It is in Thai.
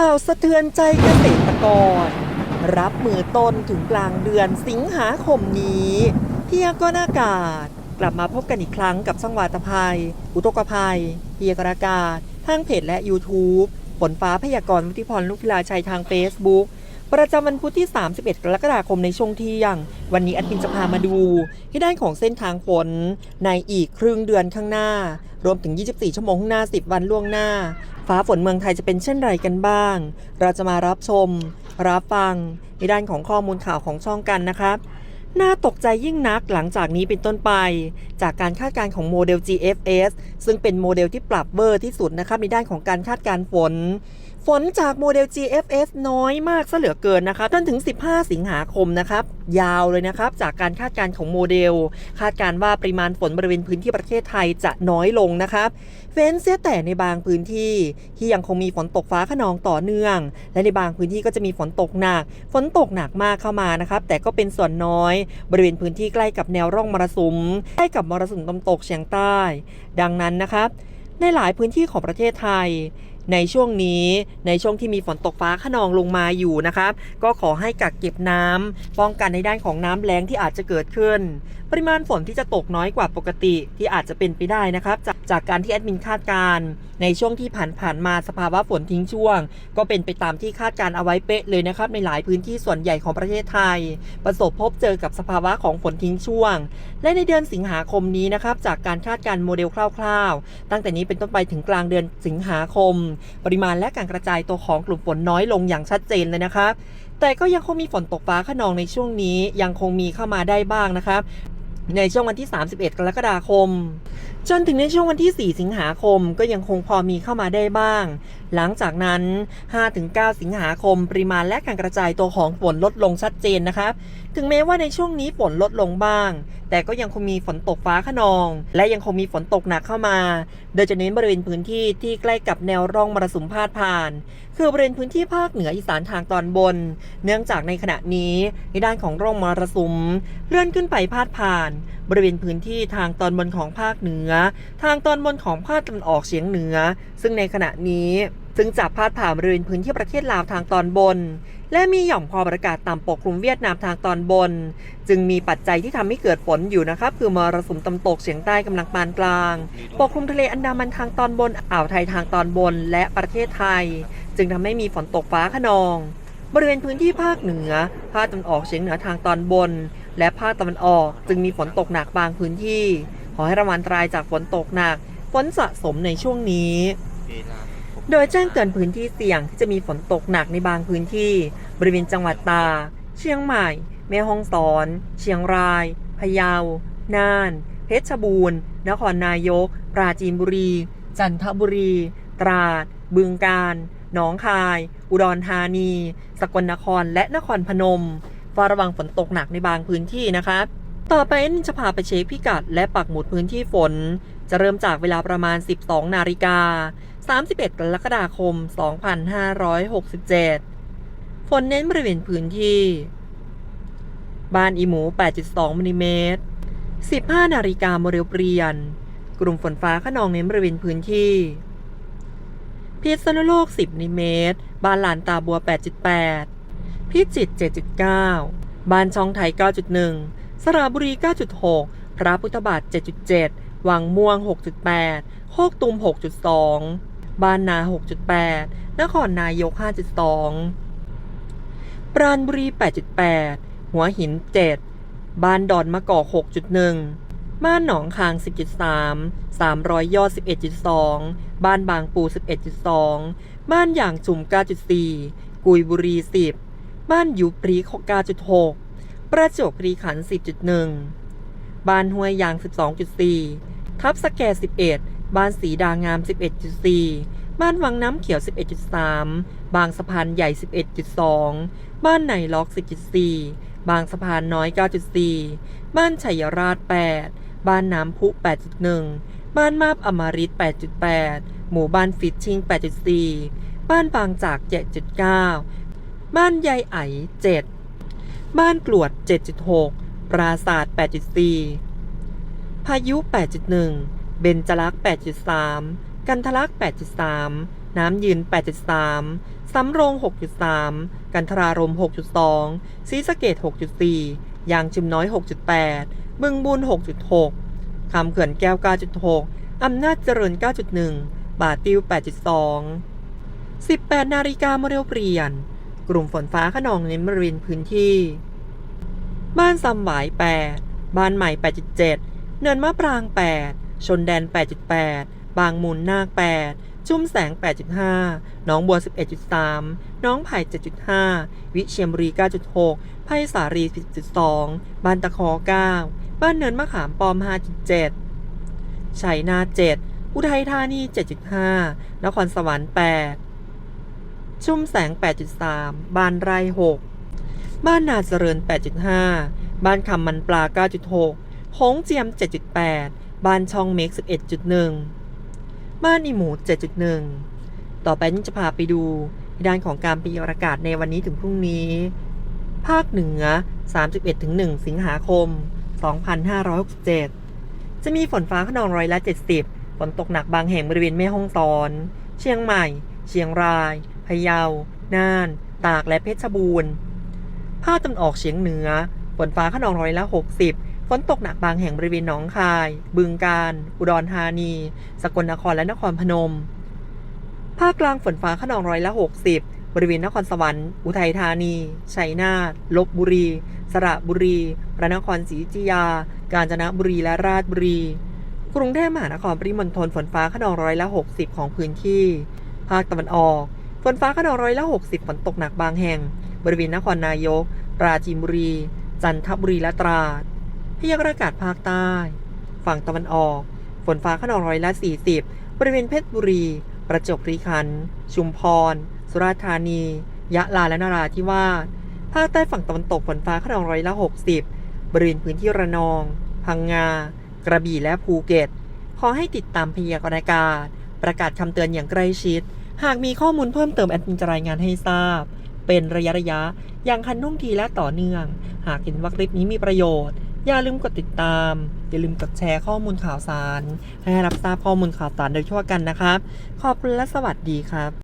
ข่าวสะเทือนใจเกษตรกร รับมือต้นถึงกลางเดือนสิงหาคมนี้พยากรณ์อากาศ กลับมาพบกันอีกครั้งกับช่องวาตภัย อุตกภัยพยากรณ์อากาศทางเพจและ YouTube ฝนฟ้าพยากรณ์วุฒิพรลูกพิลาชัยทาง Facebook ประจำวันพุธที่ 31 กรกฎาคมในช่วงเที่ยง วันนี้แอดมินจะพามาดูที่ด้านของเส้นทางฝนในอีกครึ่งเดือนข้างหน้า รวมถึง 24 ชั่วโมงข้างหน้า 10 วันล่วงหน้า ฟ้าฝนเมืองไทยจะเป็นเช่นไรกันบ้าง เราจะมารับชม รับฟังในด้านของข้อมูลข่าวของช่องกันนะครับน่าตกใจยิ่งนักหลังจากนี้เป็นต้นไป จากการคาดการณ์ของโมเดล GFS ซึ่งเป็นโมเดลที่ปรับเวอร์ที่สุดนะครับในด้านของการคาดการณ์ฝน ฝนจากโมเดล GFS น้อยมากซะเหลือเกินนะครับจนถึง 15 สิงหาคมนะครับ ยาวเลยนะครับ จากการคาดการณ์ของโมเดล คาดการณ์ว่าปริมาณฝนบริเวณพื้นที่ประเทศไทยจะน้อยลงนะครับเว้นเสียแต่ในบางพื้นที่ ที่ยังคงมีฝนตกฟ้าขนองต่อเนื่อง และในบางพื้นที่ก็จะมีฝนตกหนัก ฝนตกหนักมากเข้ามานะครับ แต่ก็เป็นส่วนน้อย บริเวณพื้นที่ใกล้กับแนวร่องมรสุม ใกล้กับมรสุมตะวันตกเฉียงใต้ ดังนั้นนะครับ ในหลายพื้นที่ของประเทศไทย ในช่วงนี้ในช่วงที่มีฝนตกฟ้าขนองลงมาอยู่นะครับ ก็ขอให้กักเก็บน้ำป้องกันในด้านของน้ำแล้งที่อาจจะเกิดขึ้น ปริมาณฝนที่จะตกน้อยกว่าปกติที่อาจจะเป็นไปได้นะครับ จากจากการที่แอดมินคาดการณ์ในช่วงที่ผ่านๆมาสภาวะฝนทิ้งช่วง ก็เป็นไปตามที่คาดการเอาไว้เป๊ะเลยนะครับ ในหลายพื้นที่ส่วนใหญ่ของประเทศไทย ประสบพบเจอกับสภาวะของฝนทิ้งช่วง และในเดือนสิงหาคมนี้นะครับจากการคาดการณ์โมเดลคร่าวๆ ตั้งแต่นี้เป็นต้นไปถึงกลางเดือนสิงหาคม ปริมาณและการกระจายตัวของกลุ่มฝนน้อยลงอย่างชัดเจนเลยนะครับแต่ก็ยังคงมีฝนตกฟ้าขนองในช่วงนี้ยังคงมีเข้ามาได้บ้างนะครับ ในช่วงวันที่ 31 กรกฎาคม จนถึงในช่วงวันที่ 4 สิงหาคมก็ยังคงพอมีเข้ามาได้บ้าง หลังจากนั้น 5-9 สิงหาคม ปริมาณและการกระจายตัวของฝนลดลงชัดเจนนะครับ ถึงแม้ว่าในช่วงนี้ฝนลดลงบ้าง แต่ก็ยังคงมีฝนตกฟ้าขนอง และยังคงมีฝนตกหนักเข้ามา โดยจะเน้นบริเวณพื้นที่ที่ใกล้กับแนวร่องมรสุมพาดผ่าน คือบริเวณพื้นที่ภาคเหนืออีสานทางตอนบน เนื่องจากในขณะนี้ในด้านของร่องมรสุมเลื่อนขึ้นไปพาดผ่านบริเวณพื้นที่ทางตอนบนของภาคเหนือ ทางตอนบนของภาคตะวันออกเฉียงเหนือ ซึ่งในขณะนี้ซึ่งจะพาดผ่านบริเวณพื้นที่ประเทศลาวทางตอนบน และมีหย่อมความกดอากาศต่ำปกคลุมเวียดนามทางตอนบน จึงมีปัจจัยที่ทำให้เกิดฝนอยู่นะครับ คือมรสุมตะวันตกเฉียงใต้กำลังปานกลาง ปกคลุมทะเลอันดามันทางตอนบน อ่าวไทยทางตอนบน และประเทศไทย จึงทำให้มีฝนตกฟ้าขนอง บริเวณพื้นที่ภาคเหนือภาคตะวันออกเฉียงเหนือทางตอนบน และภาคตะวันออก จึงมีฝนตกหนักบางพื้นที่ ขอให้ระวังอันตรายจากฝนตกหนักฝนสะสมในช่วงนี้ โดยแจ้งเตือนพื้นที่เสี่ยงที่จะมีฝนตกหนักในบางพื้นที่ บริเวณจังหวัดตากเชียงใหม่ แม่ฮ่องสอน เชียงราย พะเยา น่าน เพชรบูรณ์ นครนายก ปราจีนบุรี จันทบุรี ตราด บึงกาฬ หนองคาย อุดรธานี สกลนคร และนครพนม เฝ้าระวังฝนตกหนักในบางพื้นที่นะครับต่อไปนจะพาไปเช็คพิกัดและปักหมุดพื้นที่ฝน จะเริ่มจากเวลาประมาณ 12 นาฬิกา 31 กรกฎาคม 2567 ฝนเน้นบริเวณพื้นที่ บ้านอีหมู 8.2มิลลิเมตร 15 นาฬิกาโมเดลเปลี่ยน กลุ่มฝนฟ้าขนองเน้นบริเวณพื้นที่ พิษณุโลก 10มิลลิเมตร บ้านหลานตาบัว 8.8 พิจิตร7.9 บ้านช่องไทย 9.1 สระบุรี 9.6 พระพุทธบาท 7.7 วังม่วง 6.8 โคกตุม 6.2 บ้านนา 6.8 นครนายก 5.2 ปราณบุรี 8.8 หัวหิน 7 บ้านดอนมะกอก 6.1บ้านหนองคาง 10.3 300 ยอด 11.2 บ้านบางปู 11.2 บ้านอย่างจุ่ม 9.4 กุยบุรี 10 บ้านยุปรี9.6 ประจวบคีรีขันธ์10.1 บ้านห้วยยาง 12.4 ทับสแก 11 บ้านสีดางาม 11.4 บ้านวังน้ำเขียว 11.3 บางสะพานใหญ่ 11.2 บ้านไหนล็อก 10.4 บางสะพานน้อย 9.4 บ้านชัยราช 8 บ้านน้ำพุ 8.1 บ้านมาบอมริต 8.8 หมู่บ้านฟิชชิง 8.4 บ้านบางจาก 7.9 บ้านยายไอ7บ้านกลวด 7.6 ปราศาสตร์8.4 พายุ 8.1 เบญจลักษ์ 8.3 กันทลักษ์ 8.3 น้ำยืน 8.3 สำโรง 6.3 กันทรารม 6.2ศรีสะเกด6.4 ยางชิมน้อย 6.8 บึงบุญ 6.6 คำเขื่อนแก้ว 9.6 อำนาจเจริญ 9.1 บาติว 8.2 18 นาฬิกาโมเดลเปลี่ยน กลุ่มฝนฟ้าขนองเน้นบริเวณพื้นที่ บ้านซำหวาย 8 บ้านใหม่ 8.7 เนินมะปราง 8 ชนแดน 8.8 บางมูลนาค 8 ชุ่มแสง 8.5 น้องบัว 11.3 น้องไผ่ 7.5 วิเชียมบุรี 9.6 ไผ่สารี 10.2 บ้านตะคอ 9 บ้านเนินมะขามปอม 5.7 ชัยนา 7 อุทัยธานี 7.5 นครสวรรค์ 8 ชุ่มแสง 8.3 บ้านไร่ 6 บ้านนาเจริญ 8.5 บ้านคำมันปลา 9.6โค้งเจียม 7.8 บ้านช่องเมก 11.1 บ้านอีหมู 7.1 ต่อไปนี่จะพาไปดูด้านของการพยากรณ์อากาศในวันนี้ถึงพรุ่งนี้ ภาคเหนือ 31-1 สิงหาคม 2567 จะมีฝนฟ้าขนองร้อยละ 70 ฝนตกหนักบางแห่งบริเวณแม่ฮ่องสอน เชียงใหม่เชียงราย พะเยา น่าน ตาก และเพชรบูรณ์ ภาคตะวันออกเฉียงเหนือ ฝนฟ้าขนองร้อยละ 60 ฝนตกหนักบางแห่งบริเวณหนองคาย บึงกาฬอุดรธานี สกลนคร และนครพนม ภาคกลางฝนฟ้าขนองร้อยละ 60 บริเวณนครสวรรค์ อุทัยธานี ชัยนาท ลบบุรี สระบุรี พระนครศรีอยุธยา กาญจนบุรี และราชบุรีกรุงเทพมหานครปริมณฑลฝนฟ้าขนองร้อยละ 60 ของพื้นที่ ภาคตะวันออก ฝนฟ้าขนองร้อยละ 60 ฝนตกหนักบางแห่ง บริเวณนครนายก ปราจีนบุรี จันทบุรีและตราดพยากรณ์อากาศภาคใต้ ฝั่งตะวันออก ฝนฟ้าขนองร้อยละ 40 บริเวณเพชรบุรี ประจวบคีรีขันธ์ชุมพร สุราษฎร์ธานี ยะลาและนราธิวาส ภาคใต้ฝั่งตะวันตกฝนฟ้าขนองร้อยละ 60 บริเวณพื้นที่ระนอง พังงา กระบี่และภูเก็ต ขอให้ติดตามพยากรณ์อากาศ ประกาศคำเตือนอย่างใกล้ชิด หากมีข้อมูลเพิ่มเติมแอดมินจะรายงานให้ทราบ เป็นระยะระยะ อย่างคันท่วงทีและต่อเนื่อง หากเห็นว่าคลิปนี้มีประโยชน์ อย่าลืมกดติดตาม อย่าลืมกดแชร์ข้อมูลข่าวสาร ให้รับทราบข้อมูลข่าวสารโดยทั่วกันนะครับ ขอบคุณและสวัสดีครับ